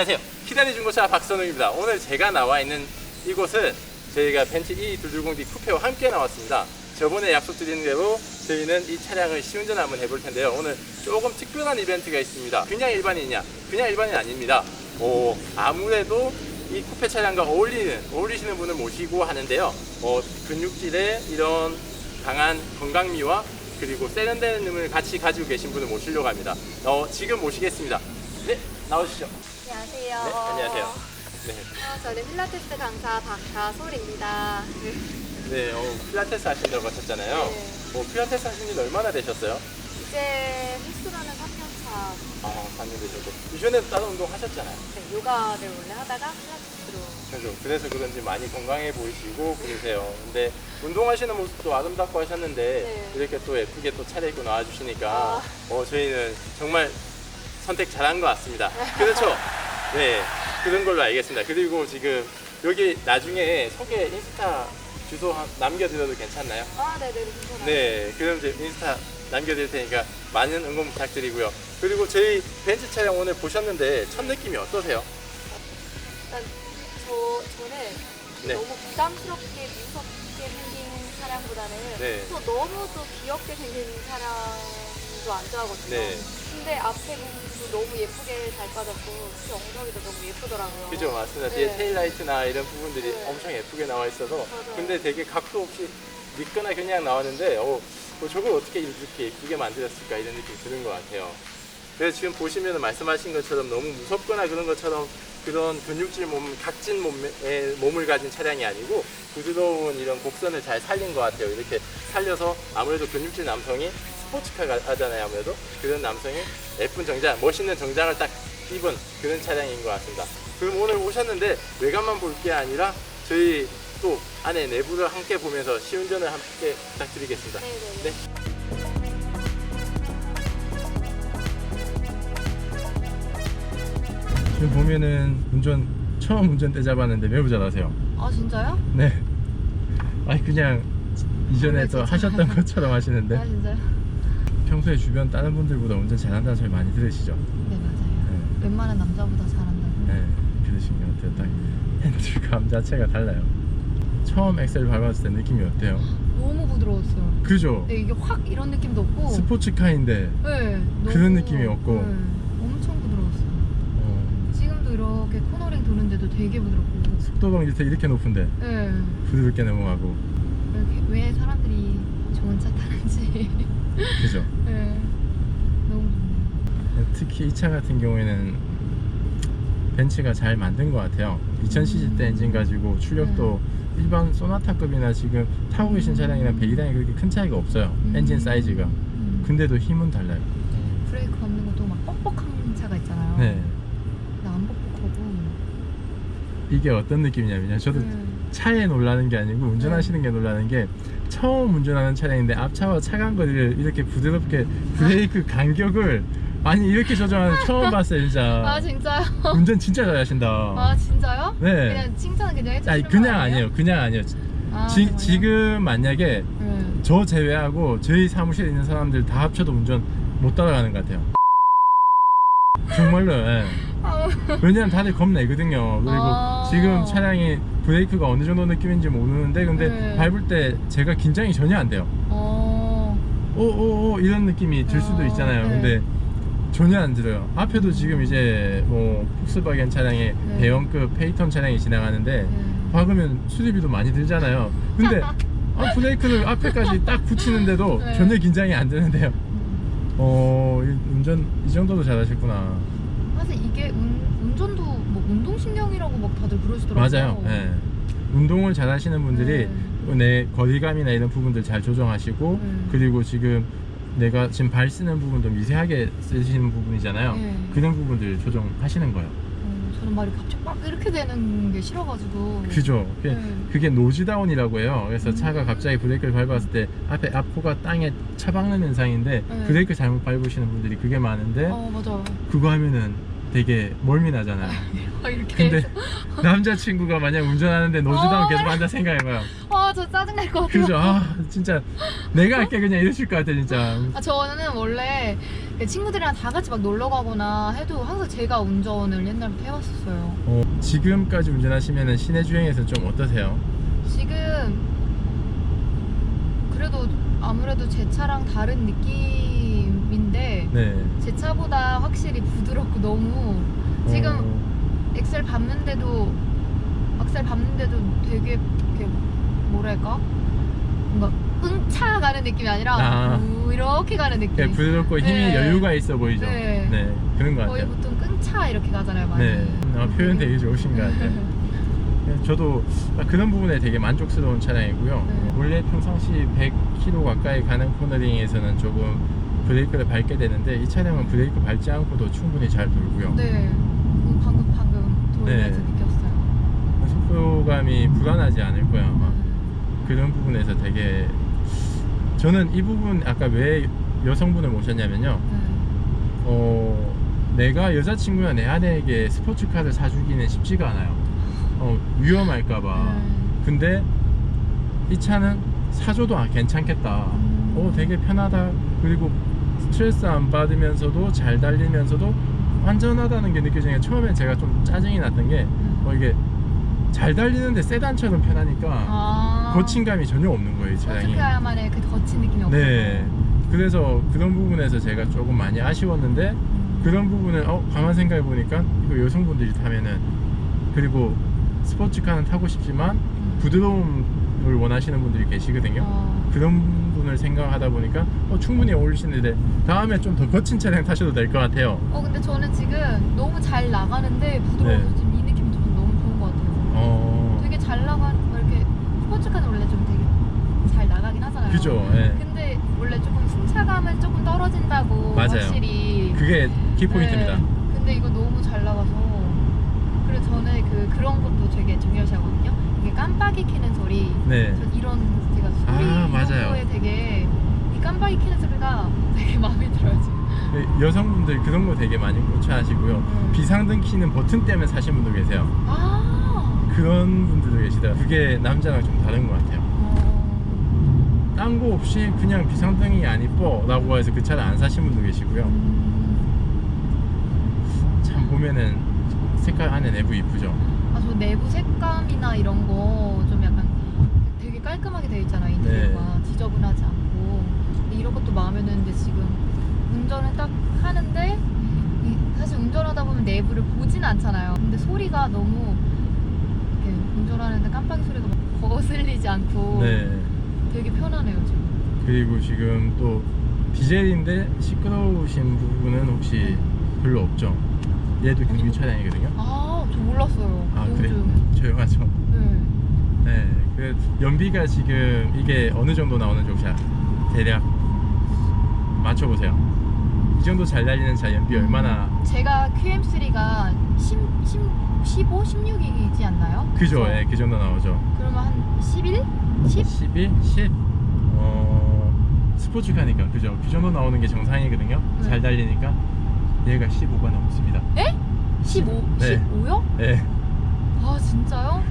안녕하세요. 키다리 중고차 박선웅입니다. 오늘 제가 나와 있는 이곳은 저희가 벤츠 E220D 쿠페와 함께 나왔습니다. 저번에 약속드린 대로 저희는 이 차량을 시운전 한번 해볼 텐데요. 오늘 조금 특별한 이벤트가 있습니다. 그냥 일반인이냐? 그냥 일반인 아닙니다. 오, 아무래도 이 쿠페 차량과 어울리는, 어울리시는 분을 모시고 하는데요. 어, 근육질의 이런 강한 건강미와 그리고 세련된 음을 같이 가지고 계신 분을 모시려고 합니다. 어, 지금 모시겠습니다. 네, 나오시죠. 안녕하세요. 네, 안녕하세요. 네, 어, 저는 필라테스 강사 박다솔입니다. 네, 어, 필라테스 하신다고 하셨잖아요. 네. 어, 필라테스 하신 지 얼마나 되셨어요? 이제 헬스로는 3년 차 아, 4년 되셨고. 이전에 다른 운동 하셨잖아요. 네, 요가를 원래 하다가 필라테스로 그죠. 그래서 그런지 많이 건강해 보이시고 그러세요. 근데 운동하시는 모습도 아름답고 하셨는데 네. 이렇게 또 예쁘게 또 차려입고 나와주시니까 아. 어, 저희는 정말 선택 잘한 것 같습니다. 그렇죠. 네, 그런 걸로 알겠습니다. 그리고 지금 여기 나중에 소개 인스타 주소 한- 남겨드려도 괜찮나요? 아, 네네, 괜찮아요. 네, 그럼 이제 인스타 남겨드릴 테니까 많은 응원 부탁드리고요. 그리고 저희 벤츠 차량 오늘 보셨는데 첫 느낌이 어떠세요? 일단 저, 저는 네. 너무 부담스럽게 무섭게 생긴 차량보다는 네. 또 너무 또 귀엽게 생긴 차량도 안 좋아하거든요. 네. 근데 앞에 부분도 너무 예쁘게 잘 빠졌고 특히 엉덩이도 너무 예쁘더라고요. 그죠, 맞습니다. 네. 뒤에 테일라이트나 이런 부분들이 네. 엄청 예쁘게 나와 있어서 맞아요. 근데 되게 각도 없이 믿거나 그냥 나왔는데 어, 뭐 저걸 어떻게 이렇게 예쁘게 만들었을까 이런 느낌이 드는 것 같아요. 그래서 지금 보시면 말씀하신 것처럼 너무 무섭거나 그런 것처럼 그런 근육질 몸, 각진 몸의 몸을 가진 차량이 아니고 부드러운 이런 곡선을 잘 살린 것 같아요. 이렇게 살려서 아무래도 근육질 남성이 스포츠카 하잖아요. 아무래도 그런 남성이 예쁜 정장, 멋있는 정장을 딱 입은 그런 차량인 것 같습니다. 그럼 오늘 오셨는데 외관만 볼 게 아니라 저희 또 안에 내부를 함께 보면서 시운전을 함께 부탁드리겠습니다. 네네네. 네. 지금 보면은 운전 처음 운전대 잡았는데 매우 잘하세요. 아, 진짜요? 네. 아니 그냥 이전에 아, 또 진짜. 하셨던 것처럼 하시는데 아, 진짜요? 평소에 주변 다른 분들보다 운전 잘한다는 소리 많이 들으시죠? 네 맞아요. 네. 웬만한 남자보다 잘한다고. 네, 그러신 것 같아요. 딱 핸들감 자체가 달라요. 처음 엑셀 밟았을 때 느낌이 어때요? 너무 부드러웠어요. 그죠? 네, 이게 확 이런 느낌도 없고. 스포츠카인데 네, 그런 느낌이 없고. 네, 엄청 부드러웠어요. 어, 지금도 이렇게 코너링 도는데도 되게 부드럽고. 속도 방지턱 이렇게 높은데 네. 부드럽게 넘어가고 이렇게 왜 사람들이 좋은 차 타는지. 그죠? 네. 너무 좋네요. 특히 이 차 같은 경우에는 벤츠가 잘 만든 것 같아요. 2000cc 대 엔진 가지고 출력도 일반 소나타급이나 지금 타고 계신 차량이랑 배기량이 그렇게 큰 차이가 없어요. 음. 엔진 사이즈가. 음. 근데도 힘은 달라요. 브레이크 없는 것도 막 뻑뻑한 차가 있잖아요. 네. 근데 안 뻑뻑하고. 이게 어떤 느낌이냐면요. 저도 네. 차에 놀라는 게 아니고 운전하시는 게 놀라는 게 처음 운전하는 차량인데 앞차와 차간 거리를 이렇게 부드럽게 브레이크 간격을 아니 이렇게 조정하는 거 처음 봤어요 진짜 아 진짜요? 운전 진짜 잘하신다 아 진짜요? 네. 그냥 칭찬은 그냥 해주시는 아니 거 그냥 아니에요? 아니에요 그냥 아니에요 아, 지, 정말요? 지금 만약에 네. 저 제외하고 저희 사무실에 있는 사람들 다 합쳐도 운전 못 따라가는 것 같아요 정말로 예. 아, 왜냐면 다들 겁내거든요. 그리고 아. 지금 차량이 브레이크가 어느 정도 느낌인지 모르는데 근데 네. 밟을 때 제가 긴장이 전혀 안 돼요. 어, 오오오 이런 느낌이 들 수도 아, 있잖아요. 네. 근데 전혀 안 들어요. 앞에도 지금 이제 뭐 폭스바겐 차량의 네. 대형급 페이턴 차량이 지나가는데 네. 박으면 수리비도 많이 들잖아요. 근데 아, 브레이크를 앞에까지 딱 붙이는데도 네. 전혀 긴장이 안 되는데요. 음. 어 이- 운전 이 정도도 잘하셨구나. 사실 이게 운, 운전도 뭐 운동신경이라고 막 다들 그러시더라고요. 맞아요. 예. 운동을 잘 하시는 분들이 네. 내 거리감이나 이런 부분들 잘 조정하시고 네. 그리고 지금 내가 지금 발 쓰는 부분도 미세하게 쓰시는 부분이잖아요. 네. 그런 부분들 조정하시는 거예요. 어, 저는 말이 갑자기 막 이렇게 되는 게 싫어가지고. 그죠? 그게, 네. 그게 노즈다운이라고 해요. 그래서 음. 차가 갑자기 브레이크를 밟았을 때 앞에 앞코가 땅에 차박는 현상인데 네. 브레이크 잘못 밟으시는 분들이 그게 많은데 어 맞아. 그거 하면은 되게 멀미 나잖아요. 아, 이렇게. 근데 해서. 남자친구가 만약 운전하는데 노즈다운 어, 계속 한다 생각해봐요. 아 저 짜증 날 것 같아요. 그죠? 아 진짜 내가 할게 그냥 이러실 것 같아 진짜. 아, 저는 원래 근데 친구들이랑 다 같이 막 놀러 가거나 해도 항상 제가 운전을 옛날부터 해왔었어요. 어, 지금까지 운전하시면 시내 주행에서 좀 어떠세요? 지금 그래도 아무래도 제 차랑 다른 느낌 인데 네. 제 차보다 확실히 부드럽고 너무 지금 어, 엑셀 밟는데도 악셀 밟는데도 되게 이렇게 뭐랄까 뭔가 응차 가는 느낌이 아니라 아. 우 이렇게 가는 느낌. 그냥 부드럽고 힘이 네. 여유가 있어 보이죠? 네. 그런 것 거의 같아요. 보통 끈차 이렇게 가잖아요, 많이. 네. 아, 표현 되게 좋으신 것 같아요. 네, 저도 그런 부분에 되게 만족스러운 차량이고요. 네. 원래 평상시 100km 가까이 가는 코너링에서는 조금 브레이크를 밟게 되는데 이 차량은 브레이크 밟지 않고도 충분히 잘 돌고요. 네. 그거 방금 방금 돌면서 네. 느꼈어요. 속도감이 불안하지 않을 거예요. 아마. 네. 그런 부분에서 되게 저는 이 부분 아까 왜 여성분을 모셨냐면요. 네. 어, 내가 여자친구나 내 아내에게 스포츠카를 사주기는 쉽지가 않아요. 어, 위험할까봐. 네. 근데 이 차는 사줘도 아, 괜찮겠다. 음. 어, 되게 편하다. 그리고 스트레스 안 받으면서도 잘 달리면서도 안전하다는 게 느껴지니까 처음에 제가 좀 짜증이 났던 게 어, 이게 잘 달리는데 세단처럼 편하니까 아. 거친감이 전혀 없는 거예요, 이 차량이. 스포츠카야만의 그 거친 느낌이 없어요. 네. 그래서 그런 부분에서 제가 조금 많이 아쉬웠는데 그런 부분을 어, 가만 생각해 보니까 이거 여성분들이 타면은 그리고 스포츠카는 타고 싶지만 부드러움을 원하시는 분들이 계시거든요. 어. 그런 분을 생각하다 보니까 어, 충분히 어울리시는데 다음에 좀 더 거친 차량 타셔도 될 것 같아요. 어 근데 저는 지금 너무 잘 나가는데 부드러워서 네. 지금 이 느낌이 좀 너무 좋은 것 같아요. 어, 되게 잘 나가는 뭐 이렇게 스포츠카는 원래 좀 되게 잘 나가긴 하잖아요. 그죠. 예. 근데 원래 조금 승차감은 조금 떨어진다고 맞아요. 확실히. 그게 키포인트입니다. 네. 근데 이거 너무 잘 나가서 그래서 저는 그 그런 것도 되게 중요시하거든요. 이게 깜빡이 켜는 소리. 네. 전 이런 소리 아, 이런 맞아요. 거에 되게 이 깜빡이 켜는 소리가 되게 마음에 들어요 지금. 네, 여성분들 그런 거 되게 많이 꽂혀하시고요. 음. 비상등 키는 버튼 때문에 사신 분도 계세요. 아. 그런 분들도 계시더라고요. 그게 남자랑 좀 다른 것 같아요. 어. 딴거 없이 그냥 비상등이 안 이뻐 라고 해서 그 차를 안 사신 분도 계시고요. 음. 참 보면은 색깔 안에 내부 이쁘죠. 아, 저 내부 색감이나 이런 거 좀 약간 되게 깔끔하게 되어 있잖아요. 네. 지저분하지 않고 이런 것도 마음에 드는데 지금 운전을 딱 하는데 이- 사실 운전하다 보면 내부를 보진 않잖아요. 근데 소리가 너무 이렇게 운전하는데 깜빡이 소리가 막 거슬리지 않고 네. 되게 편하네요 지금. 그리고 지금 또 디젤인데 시끄러우신 부분은 혹시 별로 없죠. 얘도 경유 차량이거든요. 아, 저 몰랐어요. 아 너무 그래 조용해. 조용하죠. 네. 네. 그 연비가 지금 이게 어느 정도 나오는지 혹시 대략 맞춰보세요. 이 정도 잘 달리는 차 연비 얼마나 제가 QM3가 10, 10, 15, 16이지 않나요? 그죠? 예, 그 정도 나오죠. 그러면 한 11? 10? 12, 10. 어 스포츠카니까 그죠? 그 정도 나오는 게 정상이거든요. 네. 잘 달리니까 얘가 15가 넘습니다. 15? 네. 15요? 네. 아 진짜요?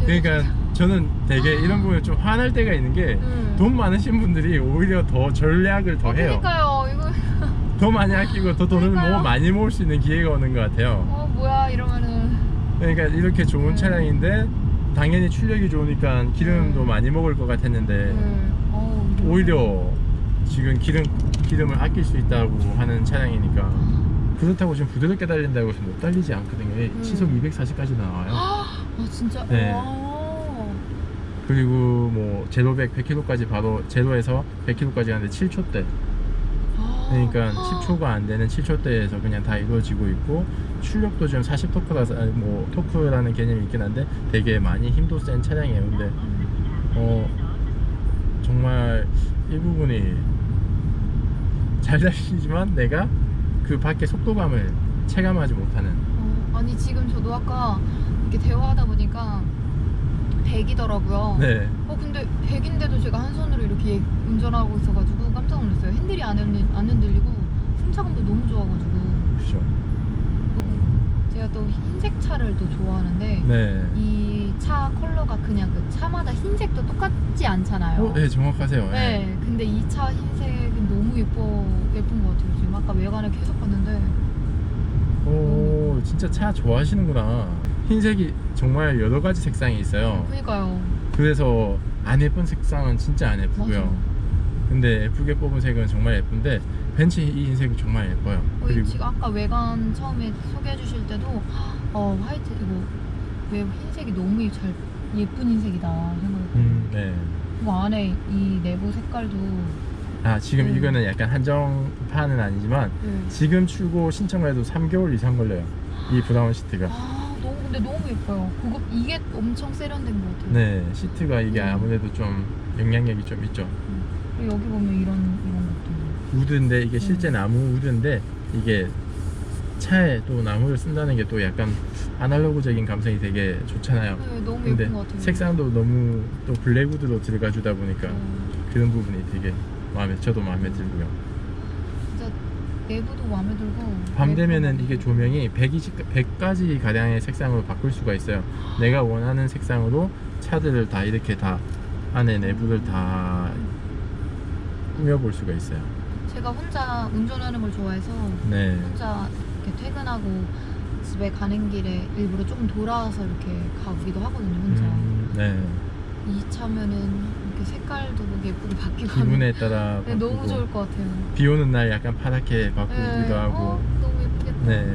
그러니까 저는 되게 이런 부분에 좀 화날 때가 있는 게 돈 음. 많으신 분들이 오히려 더 전략을 더 아, 해요. 그러니까요. 이거 더 많이 아끼고 더 돈을 그러니까요. 뭐 많이 모을 수 있는 기회가 오는 것 같아요. 어 뭐야 이러면은 그러니까 이렇게 좋은 음. 차량인데 당연히 출력이 좋으니까 기름도 음. 많이 먹을 것 같았는데 음. 어우, 이거- 오히려 지금 기름 기름을 아낄 수 있다고 하는 차량이니까 그렇다고 지금 부드럽게 달린다고 해서 못 달리지 않거든요. 예, 음. 시속 240까지 나와요. 아 진짜. 네. 와. 그리고 뭐 제로 100, 100km까지 바로 제로에서 100km까지 가는데 7초대. 아. 그러니까 10초가 안 되는 7초대에서 그냥 다 이루어지고 있고 출력도 지금 40 토크라서 아니, 뭐 토크라는 개념이 있긴 한데 되게 많이 힘도 센 차량이에요. 근데 어 정말 이 부분이 잘 달리지만 내가 그 밖에 속도감을 체감하지 못하는 어, 아니 지금 저도 아까 이렇게 대화하다 보니까 100이더라고요. 네 어 근데 100인데도 제가 한 손으로 이렇게 운전하고 있어가지고 깜짝 놀랐어요. 핸들이 안, 흔들, 안 흔들리고 승차감도 너무 좋아가지고 그렇죠 제가 또 흰색 차를 또 좋아하는데 네 이 차 컬러가 그냥 그 차마다 흰색도 똑같지 않잖아요. 어, 네 정확하세요. 네, 근데 이 차 흰색은 너무 예뻐 예쁜 것 같아요. 지금 아까 외관을 계속 봤는데 오 진짜 차 좋아하시는구나. 흰색이 정말 여러 가지 색상이 있어요. 그니까요. 그래서 안 예쁜 색상은 진짜 안 예쁘고요. 맞아. 근데 예쁘게 뽑은 색은 정말 예쁜데 벤츠 이 흰색이 정말 예뻐요. 어, 이 지금 아까 외관 처음에 소개해 주실 때도 어 화이트 이거 왜 흰색이 너무 잘 예쁜 흰색이다 생각했고 음, 네. 그 안에 이 내부 색깔도 아 지금 음. 이거는 약간 한정판은 아니지만 네. 지금 출고 신청을 해도 3개월 이상 걸려요. 이 브라운 시트가. 아 근데 너무 예뻐요. 그거 이게 엄청 세련된 것 같아요. 네, 시트가 이게 음. 아무래도 좀 영향력이 좀 있죠. 그리고 여기 보면 이런 이런 것도 우드인데 이게 실제 음. 나무 우드인데 이게 차에 또 나무를 쓴다는 게 또 약간 아날로그적인 감성이 되게 좋잖아요. 네, 너무 근데 예쁜 것 같아요. 색상도 너무 또 블랙우드로 들어가 주다 보니까 어, 그런 부분이 되게 마음에 저도 마음에 들고요. 내부도 마음에 들고 밤 되면은 예쁜 이게 것 조명이 120, 100가지 가량의 색상으로 바꿀 수가 있어요. 내가 원하는 색상으로 차들을 다 이렇게 다 안에 내부를 다 꾸며볼 수가 있어요. 제가 혼자 운전하는 걸 좋아해서 네. 혼자 이렇게 퇴근하고 집에 가는 길에 일부러 조금 돌아와서 이렇게 가기도 하거든요 혼자 음, 네. 이 차면은 이렇게 색깔도 뭐 예쁘게 바뀌고 기분에 따라 네, 너무. 좋을 것 같아요. 비 오는 날 약간 파랗게 바꾸기도 네, 하고. 어, 너무 예쁘겠다. 네.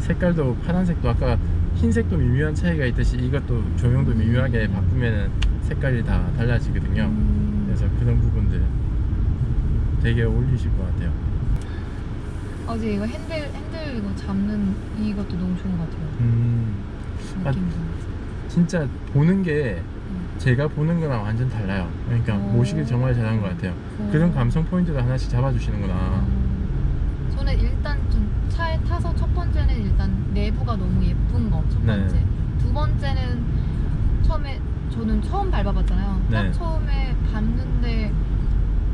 색깔도 파란색도 아까 흰색도 미묘한 차이가 있듯이 이것도 조명도 미묘하게 바꾸면 색깔이 다 달라지거든요. 음, 그래서 그런 부분들 되게 어울리실 것 같아요. 어제 이거 핸들 핸들 이거 잡는 이것도 너무 좋은 것 같아요. 음. 아, 진짜 보는 게 음. 제가 보는 거랑 완전 달라요 그러니까 오. 모시길 정말 잘한 것 같아요 그런 감성 포인트를 하나씩 잡아주시는구나 음, 저는 일단 좀 차에 타서 첫 번째는 일단 내부가 너무 예쁜 거첫 네. 번째 두 번째는 처음에 저는 처음 밟아봤잖아요 네. 딱 처음에 밟는데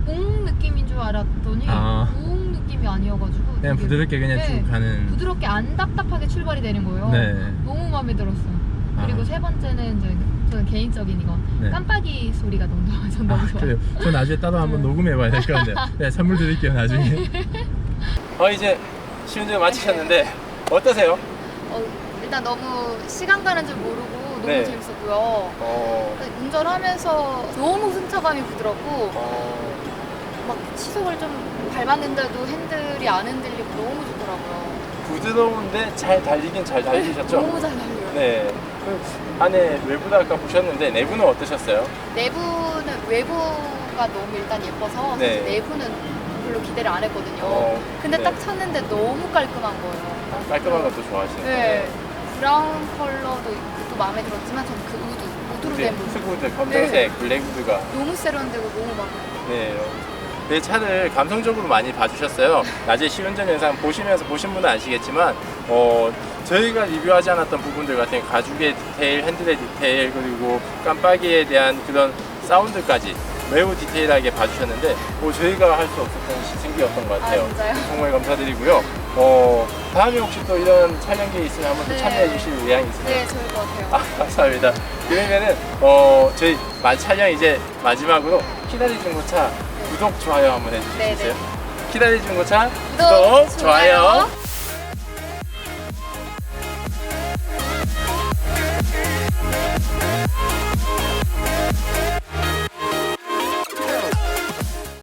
웅 느낌인 줄 알았더니 아. 웅 느낌이 아니어가지고 그냥 부드럽게 그냥 네, 쭉 가는 부드럽게 안 답답하게 출발이 되는 거예요 네. 너무 마음에 들었어요 그리고 아. 세 번째는 이제 저는 개인적인 이거 네. 깜빡이 소리가 너무 좋아요 전 너무 아, 좋아요 그래요. 저 나중에 따로 한번 네. 녹음해봐야 될 것 같네요. 네, 선물 드릴게요, 나중에. 어, 이제 시운전 마치셨는데, 어떠세요? 어, 일단 너무 시간 가는 줄 모르고 너무 네. 재밌었고요. 어, 운전하면서 너무 승차감이 부드럽고 어, 막 시속을 좀 밟았는데도 핸들이 안 흔들리고 너무 좋더라고요. 부드러운데 잘 달리긴 잘 달리셨죠? 너무 잘 달려요. 네. 그 안에 외부도 아까 보셨는데, 내부는 어떠셨어요? 내부는 외부가 너무 일단 예뻐서 네. 사실 내부는 별로 기대를 안 했거든요. 어, 근데 네. 딱 쳤는데 너무 깔끔한 거예요. 아, 깔끔한 것도 좋아하시네요. 네. 브라운 컬러도 또 마음에 들었지만 저는 그 우드, 우드로 된 부분 스구드, 검정색, 블랙우드가. 너무 세련되고 너무 막 네. 내 차를 감성적으로 많이 봐주셨어요. 낮에 시운전 영상 보시면서 보신 분은 아시겠지만, 어, 저희가 리뷰하지 않았던 부분들 같은 가죽의 디테일, 핸들의 디테일, 그리고 깜빡이에 대한 그런 사운드까지 매우 디테일하게 봐주셨는데, 어, 저희가 할 수 없었던 시승기였던 것 아, 같아요. 진짜요? 정말 감사드리고요. 어, 다음에 혹시 또 이런 촬영기 있으면 한번 또 네. 참여해 주실 의향이 있으세요? 네, 좋을 것 같아요. 아, 감사합니다. 그러면은 어 저희 마- 촬영 이제 마지막으로 키다리 중고차 구독 좋아요 한번 수 네, 있어요? 네. 키다리 중고차 구독, 좋아요.